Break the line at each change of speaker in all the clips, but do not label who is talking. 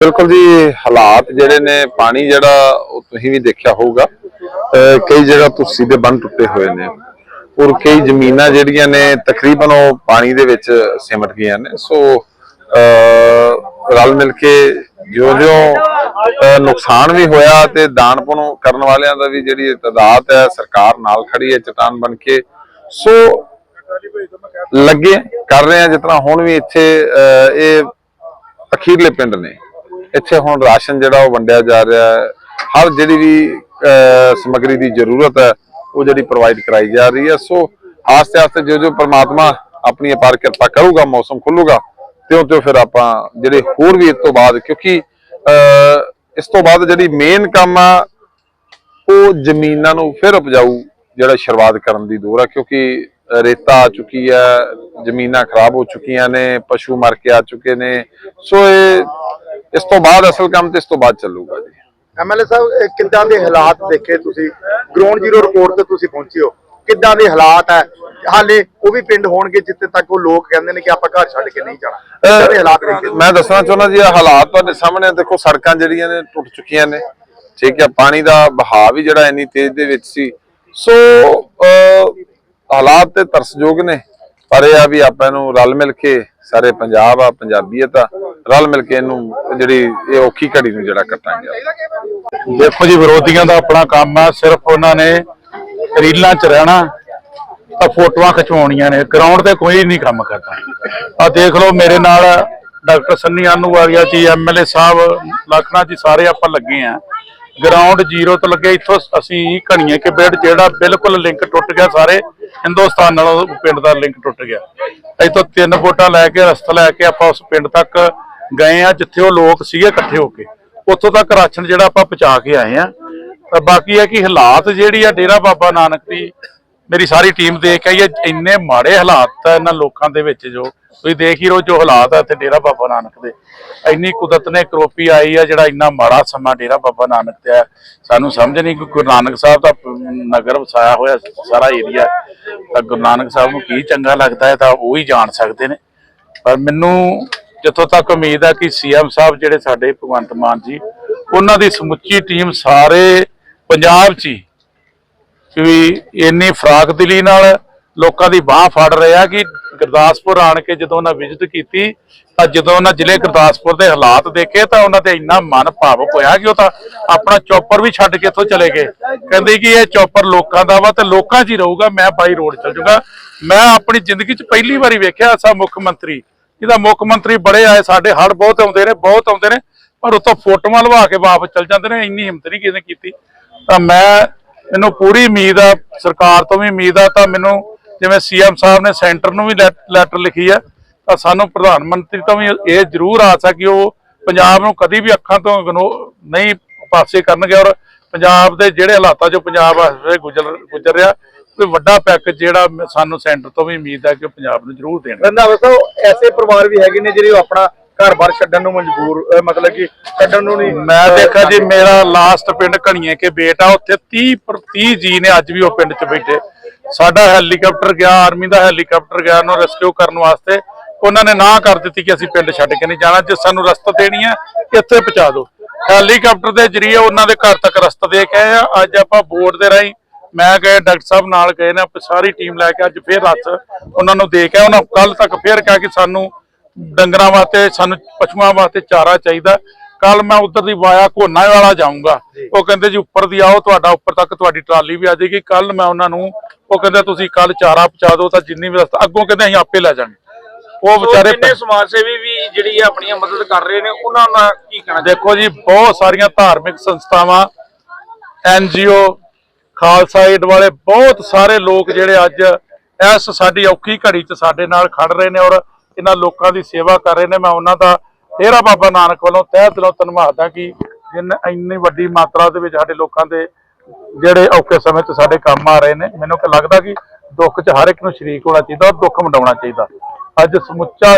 ਬਿਲਕੁਲ ਜੀ ਹਾਲਾਤ ਜਿਹੜੇ ਨੇ ਪਾਣੀ ਜਿਹੜਾ ਉਹ ਤੁਸੀਂ ਵੀ ਦੇਖਿਆ ਹੋਊਗਾ ਕਈ ਜਗ੍ਹਾ ਤੁਸੀਂ ਦੇ ਬੰਨ ਟੁੱਟੇ ਹੋਏ ਨੇ ਔਰ ਕਈ ਜ਼ਮੀਨਾਂ ਜਿਹੜੀਆਂ ਨੇ ਤਕਰੀਬਨ ਉਹ ਪਾਣੀ ਦੇ ਵਿੱਚ ਸਿਮਟ ਗਈਆਂ ਨੇ। ਸੋ ਰਲ ਮਿਲ ਕੇ ਜਿਉਂ-ਜਿਉਂ ਨੁਕਸਾਨ ਵੀ ਹੋਇਆ ਤੇ ਦਾਨ ਪੁੰਨ ਕਰਨ ਵਾਲਿਆਂ ਦਾ ਵੀ ਜਿਹੜੀ ਤਦਾਦ ਹੈ ਸਰਕਾਰ ਨਾਲ ਖੜੀ ਹੈ ਚਟਾਨ ਬਣ ਕੇ। ਸੋ ਲੱਗੇ ਕਰ ਰਹੇ ਆ ਜਿਤਨਾ ਹੁਣ ਵੀ ਇੱਥੇ ਅਹ, ਇਹ ਅਖੀਰਲੇ ਪਿੰਡ ਨੇ। ਇੱਥੇ ਹੁਣ ਰਾਸ਼ਨ ਜਿਹੜਾ ਉਹ ਵੰਡਿਆ ਜਾ ਰਿਹਾ ਹੈ। ਹਰ ਜਿਹੜੀ ਵੀ ਅਹ, ਦੀ ਜ਼ਰੂਰਤ ਹੈ ਉਹ ਜਿਹੜੀ ਪ੍ਰੋਵਾਈਡ ਕਰਾਈ ਜਾ ਰਹੀ ਹੈ। ਸੋ ਆਸਤੇ ਆਸਤੇ ਜੋ ਜੋ ਪ੍ਰਮਾਤਮਾ ਆਪਣੀ ਅਪਾਰ ਕਿਰਪਾ ਕਰੂਗਾ ਮੌਸਮ ਖੁੱਲੂਗਾ ਤਿਉਂ ਤਿਉਂ ਫਿਰ ਆਪਾਂ ਜਿਹੜੇ ਹੋਰ ਵੀ ਇਸ ਤੋਂ ਬਾਅਦ ਕਿਉਂਕਿ ਅਹ, ਇਸ ਤੋਂ ਬਾਅਦ ਜਿਹੜੀ ਮੇਨ ਕੰਮ ਆ ਉਹ ਜ਼ਮੀਨਾਂ ਨੂੰ ਫਿਰ ਉਪਜਾਊ ਜਿਹੜਾ ਸ਼ੁਰੂਆਤ ਕਰਨ ਦੀ ਦੌਰ ਆ ਕਿਉਂਕਿ ਰੇਤਾ ਆ ਚੁੱਕੀ ਹੈ ਜ਼ਮੀਨਾਂ ਖਰਾਬ ਹੋ ਚੁੱਕੀਆਂ ਨੇ ਪਸ਼ੂ ਮਰ ਕੇ ਆ ਚੁੱਕੇ ਨੇ। ਸੋ ਇਹ ਇਸ ਤੋਂ ਬਾਅਦ ਅਸਲ ਕੰਮ ਤੇ ਇਸ ਤੋਂ ਬਾਅਦ ਚੱਲੂਗਾ ਜੀ।
ਐਮਐਲਏ ਸਾਹਿਬ ਇਹ ਕਿੱਦਾਂ ਦੇ ਹਾਲਾਤ ਦੇਖੇ ਤੁਸੀਂ? ਗਰਾਊਂਡ ਜ਼ੀਰੋ ਰਿਪੋਰਟ ਤੇ ਤੁਸੀਂ ਪਹੁੰਚੇ ਹੋ। ਕਿੱਦਾਂ ਦੇ ਹਾਲਾਤ ਹੈ? ਹਾਲੇ ਉਹ ਵੀ ਪਿੰਡ ਹੋਣਗੇ ਜਿੱਥੇ ਤੱਕ ਉਹ ਲੋਕ ਕਹਿੰਦੇ ਨੇ ਕਿ ਆਪਾਂ ਘਰ ਛੱਡ ਕੇ ਨਹੀਂ ਜਾਣਾ। ਕਿੱਦਾਂ ਦੇ ਹਾਲਾਤ ਦੇਖੇ
ਮੈਂ ਦੱਸਣਾ ਚਾਹੁੰਦਾ ਜੀ ਇਹ ਹਾਲਾਤ ਤੁਹਾਡੇ ਸਾਹਮਣੇ। ਦੇਖੋ ਸੜਕਾਂ ਜਿਹੜੀਆਂ ਨੇ ਟੁੱਟ ਚੁੱਕੀਆਂ ਨੇ। ਠੀਕ ਹੈ ਪਾਣੀ ਦਾ ਬਹਾਅ ਵੀ ਜਿਹੜਾ ਇੰਨੀ ਤੇਜ਼ ਦੇ ਵਿੱਚ ਸੀ। ਸੋ ਹਾਲਾਤ ਤੇ ਤਰਸਯੋਗ ਨੇ। ਪਰ ਇਹ ਆ ਵੀ ਆਪਾਂ ਇਹਨੂੰ ਰਲ ਮਿਲ ਕੇ ਸਾਰੇ ਪੰਜਾਬ ਆ ਪੰਜਾਬੀਅਤ ਆ। ਰਲ ਮਿਲ ਕੇ ਇਹਨੂੰ ਜਿਹੜੀ ਇਹ ਔਖੀ ਘੜੀ ਨੂੰ ਜਿਹੜਾ ਕੱਟਾਂਗੇ।
ਦੇਖੋ ਜੀ, ਵਿਰੋਧੀਆਂ ਦਾ ਆਪਣਾ ਕੰਮ ਆ, ਸਿਰਫ ਉਹਨਾਂ ਨੇ ਰੀਲਾਂ 'ਚ ਰਹਿਣਾ, ਤਾਂ ਫੋਟੋਆਂ ਖਿਚਵਾਉਣੀਆਂ ਨੇ ਗਰਾਊਂਡ ਤੇ ਕੋਈ ਨਹੀਂ ਕੰਮ ਕਰਦਾ। ਆ ਦੇਖ ਲਓ, ਮੇਰੇ ਨਾਲ ਡਾਕਟਰ ਸੰਨੀ ਆਨੂਵਾਲੀਆ ਜੀ ਐਮਐਲਏ ਸਾਹਿਬ, ਲਖਣਾ ਜੀ, ਸਾਰੇ ਆਪਾਂ ਲੱਗੇ ਆ। ਗਰਾਊਂਡ ਜ਼ੀਰੋ ਤੋਂ ਲੱਗੇ ਇੱਥੋਂ ਅਸੀਂ ਘਣੀਏ ਕੇ ਬੇੜ ਜਿਹੜਾ ਬਿਲਕੁਲ ਲਿੰਕ ਟੁੱਟ ਗਿਆ, ਸਾਰੇ ਹਿੰਦੁਸਤਾਨ ਨਾਲ ਪਿੰਡ ਦਾ ਲਿੰਕ ਟੁੱਟ ਗਿਆ। ਇੱਥੋਂ ਤਿੰਨ ਫੁੱਟਾਂ ਲੈ ਕੇ, ਰਸਤਾ ਲੈ ਕੇ ਆਪਾਂ ਉਸ ਪਿੰਡ ਤੱਕ ਗਏ ਆ, ਜਿੱਥੇ ਉਹ ਲੋਕ ਸੀਗੇ ਇਕੱਠੇ ਹੋ ਕੇ। ਉੱਥੋਂ ਤੱਕ ਰਾਸ਼ਨ ਜਿਹੜਾ ਆਪਾਂ ਪਹੁੰਚਾ ਕੇ ਆਏ ਆ। ਤਾਂ ਬਾਕੀ ਹੈ ਕਿ ਹਾਲਾਤ ਜਿਹੜੀ ਆ, ਡੇਰਾ ਬਾਬਾ ਨਾਨਕ ਦੀ ਮੇਰੀ ਸਾਰੀ ਟੀਮ ਦੇਖ ਕੇ ਆਈ ਇੰਨੇ ਮਾੜੇ ਹਾਲਾਤ ਆ ਇਹਨਾਂ ਲੋਕਾਂ ਦੇ ਵਿੱਚ ਜੋ। ਤੁਸੀਂ ਦੇਖ ਹੀ ਰਹੋ ਜੋ ਹਾਲਾਤ ਆ ਇੱਥੇ ਡੇਰਾ ਬਾਬਾ ਨਾਨਕ ਦੇ। ਇੰਨੀ ਕੁਦਰਤ ਨੇ ਕਰੋਪੀ ਆਈ ਆ, ਜਿਹੜਾ ਇੰਨਾ ਮਾੜਾ ਸਮਾਂ ਡੇਰਾ ਬਾਬਾ ਨਾਨਕ ਤੇ ਆ। ਸਾਨੂੰ ਸਮਝ ਨਹੀਂ ਕਿ ਗੁਰੂ ਨਾਨਕ ਸਾਹਿਬ ਦਾ ਨਗਰ ਵਸਾਇਆ ਹੋਇਆ ਸਾਰਾ ਏਰੀਆ ਤਾਂ ਗੁਰੂ ਨਾਨਕ ਸਾਹਿਬ ਨੂੰ ਕੀ ਚੰਗਾ ਲੱਗਦਾ ਹੈ ਤਾਂ ਉਹ ਹੀ ਜਾਣ ਸਕਦੇ ਨੇ। ਪਰ ਮੈਨੂੰ ਜਿੱਥੋਂ ਤੱਕ ਉਮੀਦ ਹੈ ਕਿ ਸੀਐਮ ਸਾਹਿਬ ਜਿਹੜੇ ਸਾਡੇ ਭਗਵੰਤ ਮਾਨ ਜੀ, ਉਹਨਾਂ ਦੀ ਸਮੁੱਚੀ ਟੀਮ ਸਾਰੇ ਪੰਜਾਬ 'ਚ ਹੀ ਇੰਨੀ ਫਰਾਕ ਦਿਲੀ ਨਾਲ ਲੋਕਾਂ ਦੀ ਬਾਹ ਫੜ ਰਿਹਾ ਕਿ ਗੁਰਦਾਸਪੁਰ ਆਣ ਕੇ ਜਦੋਂ ਉਹਨਾਂ ਵਿਜ਼ਿਟ ਕੀਤੀ, ਤਾਂ ਜਦੋਂ ਉਹਨਾਂ ਜ਼ਿਲ੍ਹੇ ਗੁਰਦਾਸਪੁਰ ਦੇ ਹਾਲਾਤ ਦੇਖੇ, ਤਾਂ ਉਹਨਾਂ ਤੇ ਇੰਨਾ ਮਨ ਭਾਵਕ ਹੋਇਆ ਕਿ ਉਹ ਤਾਂ ਆਪਣਾ ਚੌਪਰ ਵੀ ਛੱਡ ਕੇ ਇੱਥੋਂ ਚਲੇ ਗਏ। ਕਹਿੰਦੇ ਕਿ ਇਹ ਚੌਪਰ ਲੋਕਾਂ ਦਾ ਵਾ ਤੇ ਲੋਕਾਂ 'ਚ ਹੀ ਰਹੂਗਾ, ਮੈਂ ਬਾਈ ਰੋਡ ਚੱਲ ਜਾਊਗਾ। ਮੈਂ ਆਪਣੀ ਜ਼ਿੰਦਗੀ 'ਚ ਪਹਿਲੀ ਵਾਰੀ ਵੇਖਿਆ ਐਸਾ ਮੁੱਖ ਮੰਤਰੀ ਜਿਹਦਾ ਮੁੱਖ ਮੰਤਰੀ ਬੜੇ ਆਏ, ਸਾਡੇ ਹੜ ਬਹੁਤ ਆਉਂਦੇ ਨੇ, ਬਹੁਤ ਆਉਂਦੇ ਨੇ, ਪਰ ਉਤੋਂ ਫੋਟੋਆਂ ਲਵਾ ਕੇ ਵਾਪਸ ਚਲ ਜਾਂਦੇ ਨੇ, ਇੰਨੀ ਹਿੰਮਤ ਨਹੀਂ ਕਿਸੇ ਨੇ ਕੀਤੀ। ਤਾਂ ਮੈਂ ਮੈਨੂੰ ਪੂਰੀ ਉਮੀਦ ਆ, ਸਰਕਾਰ ਤੋਂ ਵੀ ਉਮੀਦ ਆ, ਤਾਂ ਮੈਨੂੰ ਜਿਵੇਂ ਸੀਐਮ ਸਾਹਿਬ ਨੇ ਸੈਂਟਰ ਨੂੰ ਵੀ ਲੈਟਰ ਲਿਖੀ ਆ, ਤਾਂ ਸਾਨੂੰ ਪ੍ਰਧਾਨ ਮੰਤਰੀ ਤੋਂ ਵੀ ਇਹ ਜ਼ਰੂਰ ਆਸ ਆ ਕਿ ਉਹ ਪੰਜਾਬ ਨੂੰ ਕਦੀ ਵੀ ਅੱਖਾਂ ਤੋਂ ਇਗਨੋ- ਨਹੀਂ ਪਾਸੇ ਕਰਨਗੇ ਔਰ ਪੰਜਾਬ ਦੇ ਜਿਹੜੇ ਹਾਲਾਤਾਂ 'ਚੋਂ ਪੰਜਾਬ ਇਸ ਗੁਜ਼ਰ ਗੁਜ਼ਰ ਰਿਹਾ ਕੋਈ ਵੱਡਾ ਪੈਕੇਜ ਜਿਹੜਾ ਸਾਨੂੰ ਸੈਂਟਰ ਤੋਂ ਵੀ ਉਮੀਦ ਹੈ ਕਿ ਪੰਜਾਬ ਨੂੰ ਜ਼ਰੂਰ ਦੇਣਗੇ।
ਰੰਧਾਵਾ ਸਾਹਿਬ ਐਸੇ ਪਰਿਵਾਰ ਵੀ ਹੈਗੇ ਨੇ ਜਿਹੜੇ ਉਹ ਆਪਣਾ ਘਰ-ਬਾਰ ਛੱਡਣ ਨੂੰ ਮਜਬੂਰ ਮਤਲਬ ਕਿ ਛੱਡਣ ਨੂੰ ਨਹੀਂ
ਮੈਂ ਦੇਖਿਆ ਜੀ ਮੇਰਾ ਲਾਸਟ ਪਿੰਡ ਘਣੀਏ ਕੇ ਬੇਟਾ ਉੱਥੇ 30 ਪਰ 30 ਜੀ ਨੇ ਅੱਜ ਵੀ ਉਹ ਪਿੰਡ 'ਚ ਬੈਠੇ। ਸਾਡਾ ਹੈਲੀਕਾਪਟਰ ਗਿਆ ਆਰਮੀ ਦਾ ਹੈਲੀਕਾਪਟਰ ਗਿਆ ਉਹਨੂੰ ਰੈਸਕਿਊ ਕਰਨ ਵਾਸਤੇ। ਉਹਨਾਂ ਨੇ ਨਾ ਕਰ ਦਿੱਤੀ ਕਿ ਅਸੀਂ ਪਿੰਡ ਛੱਡ ਕੇ ਨਹੀਂ ਜਾਣਾ। ਜੇ ਸਾਨੂੰ ਰਸਤਾ ਦੇਣੀ ਹੈ ਇੱਥੇ ਪਹੁੰਚਾ ਦਿਓ। ਹੈਲੀਕਾਪਟਰ ਦੇ ਜਰੀਏ ਉਹਨਾਂ ਦੇ ਘਰ ਤੱਕ ਰਸਤਾ ਦੇ ਕੇ ਆਏ ਆ। ਅੱਜ ਆਪਾਂ ਬੋਰਡ ਦੇ ਰਾਹੀਂ ਮੈਂ ਗਏ ਡਾਕਟਰ ਸਾਹਿਬ ਨਾਲ ਗਏ ਨੇ ਸਾਰੀ ਟੀਮ ਲੈ ਕੇ ਅੱਜ ਫੇਰ ਰਸ ਉਹਨਾਂ ਨੂੰ ਦੇ ਕੇ। ਉਹਨਾਂ ਕੱਲ ਤੱਕ ਫੇਰ ਕਿਹਾ ਕਿ ਸਾਨੂੰ ਡੰਗਰਾਂ ਵਾਸਤੇ ਸਾਨੂੰ ਪਸ਼ੂਆਂ ਵਾਸਤੇ ਚਾਰਾ ਚਾਹੀਦਾ। ਕੱਲ ਮੈਂ ਉਧਰ ਦੀ ਵਾਇਆ ਘੋਨਾ ਵਾਲਾ ਜਾਊਂਗਾ। ਉਹ ਕਹਿੰਦੇ ਜੀ ਉੱਪਰ ਦੀ ਆਓ ਤੁਹਾਡਾ ਉੱਪਰ ਤੱਕ ਤੁਹਾਡੀ ਟਰਾਲੀ ਵੀ ਆ ਜਾਏਗੀ। ਕੱਲ ਮੈਂ ਉਹਨਾਂ ਨੂੰ ਉਹ ਕਹਿੰਦੇ ਤੁਸੀਂ ਕੱਲ ਚਾਰਾ ਪਹੁੰਚਾ ਦਿਓ ਤਾਂ ਜਿੰਨੀ ਵੀ ਰਸਤਾ ਅੱਗੋਂ ਕਹਿੰਦੇ ਅਸੀਂ ਆਪੇ ਲੈ ਜਾਾਂਗੇ ਉਹ ਵਿਚਾਰੇ
ਜਿੰਨੇ ਸਮਾਜ ਸੇਵੀ ਵੀ ਜਿਹੜੀ ਆਪਣੀਆਂ ਮਦਦ ਕਰ ਰਹੇ ਨੇ ਉਹਨਾਂ ਨਾਲ ਕੀ ਕਹਿਣਾ
ਦੇਖੋ ਜੀ ਬਹੁਤ ਸਾਰੀਆਂ ਧਾਰਮਿਕ ਸੰਸਥਾਵਾਂ ਐਨਜੀਓ ਖਾਲਸਾ ਏਡ ਵਾਲੇ ਬਹੁਤ ਸਾਰੇ ਲੋਕ ਜਿਹੜੇ ਅੱਜ ਇਸ ਸਾਡੀ ਔਖੀ ਘੜੀ 'ਚ ਸਾਡੇ ਨਾਲ ਖੜ ਰਹੇ ਨੇ ਔਰ ਇਹਨਾਂ ਲੋਕਾਂ ਦੀ ਸੇਵਾ ਕਰ ਰਹੇ ਨੇ। ਮੈਂ ਉਹਨਾਂ ਦਾ ਡੇਰਾ ਬਾਬਾ ਨਾਨਕ ਵੱਲੋਂ ਤਹਿ ਦਿਲੋਂ ਧੰਨਵਾਦ ਹਾਂ ਕਿ ਜਿੰਨ ਇੰਨੀ ਵੱਡੀ ਮਾਤਰਾ ਦੇ ਵਿੱਚ ਸਾਡੇ ਲੋਕਾਂ ਦੇ ਜਿਹੜੇ ਔਖੇ ਸਮੇਂ 'ਚ ਸਾਡੇ ਕੰਮ ਆ ਰਹੇ ਨੇ। ਮੈਨੂੰ ਕਿ ਲੱਗਦਾ ਕਿ ਦੁੱਖ 'ਚ ਹਰ ਇੱਕ ਨੂੰ ਸ਼ਰੀਕ ਹੋਣਾ ਚਾਹੀਦਾ ਔਰ ਦੁੱਖ ਵੰਡਾਉਣਾ ਚਾਹੀਦਾ। ਅੱਜ ਸਮੁੱਚਾ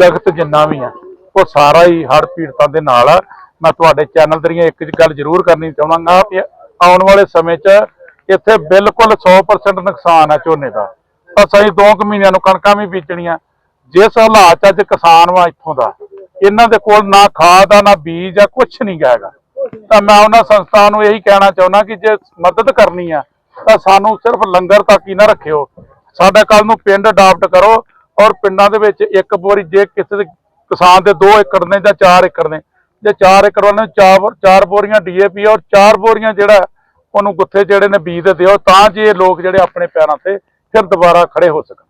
ਜਗਤ ਜਿੰਨਾ ਵੀ ਆ, ਉਹ ਸਾਰਾ ਹੀ ਹੜ ਪੀੜਤਾਂ ਦੇ ਨਾਲ ਆ। ਮੈਂ ਤੁਹਾਡੇ ਚੈਨਲ ਦਰੀਆਂ ਇੱਕ ਗੱਲ ਜ਼ਰੂਰ ਕਰਨੀ ਚਾਹਾਂਗਾ ਕਿ ਆਉਣ ਵਾਲੇ ਸਮੇਂ 'ਚ ਇੱਥੇ ਬਿਲਕੁਲ 100% ਨੁਕਸਾਨ ਹੈ ਝੋਨੇ ਦਾ। ਤਾਂ ਸਹੀ 2 ਮਹੀਨਿਆਂ ਨੂੰ ਕਣਕਾਂ ਵੀ ਬੀਜਣੀਆਂ। ਜਿਸ ਹਾਲਾਤ 'ਚ ਅੱਜ ਕਿਸਾਨ ਵਾ ਇੱਥੋਂ ਦਾ, ਇਹਨਾਂ ਦੇ ਕੋਲ ਨਾ ਖਾਦ ਆ, ਨਾ ਬੀਜ ਆ ਕੁਝ ਨਹੀਂ ਗਾ ਹੈਗਾ। ਤਾਂ ਮੈਂ ਉਹਨਾਂ ਸੰਸਥਾ ਨੂੰ ਇਹੀ ਕਹਿਣਾ ਚਾਹੁੰਦਾ ਕਿ ਜੇ ਮਦਦ ਕਰਨੀ ਆ, ਤਾਂ ਸਾਨੂੰ ਸਿਰਫ ਲੰਗਰ ਤੱਕ ਹੀ ਨਾ ਰੱਖਿਓ। ਸਾਡਾ ਕੱਲ ਨੂੰ ਪਿੰਡ ਅਡਾਪਟ ਕਰੋ ਔਰ ਪਿੰਡਾਂ ਦੇ ਵਿੱਚ ਇੱਕ ਬੋਰੀ ਜੇ ਕਿਸੇ ਦੇ ਕਿਸਾਨ ਦੇ 2 ਏਕੜ ਨੇ ਜਾਂ 4 ਏਕੜ ਨੇ ਜੇ 4 ਏਕੜ ਵਾਲੇ ਨੂੰ ਚਾਰ ਚਾਰ ਬੋਰੀਆਂ ਡੀਏਪੀ ਔਰ ਚਾਰ ਬੋਰੀਆਂ ਜਿਹੜਾ ਉਹਨੂੰ ਗੁੱਥੇ ਜਿਹੜੇ ਨੇ ਬੀਜ ਦੇ ਦਿਓ, ਤਾਂ ਜੇ ਇਹ ਲੋਕ ਜਿਹੜੇ ਆਪਣੇ ਪੈਰਾਂ ਤੇ ਫਿਰ ਦੁਬਾਰਾ ਖੜੇ ਹੋ ਸਕਣ।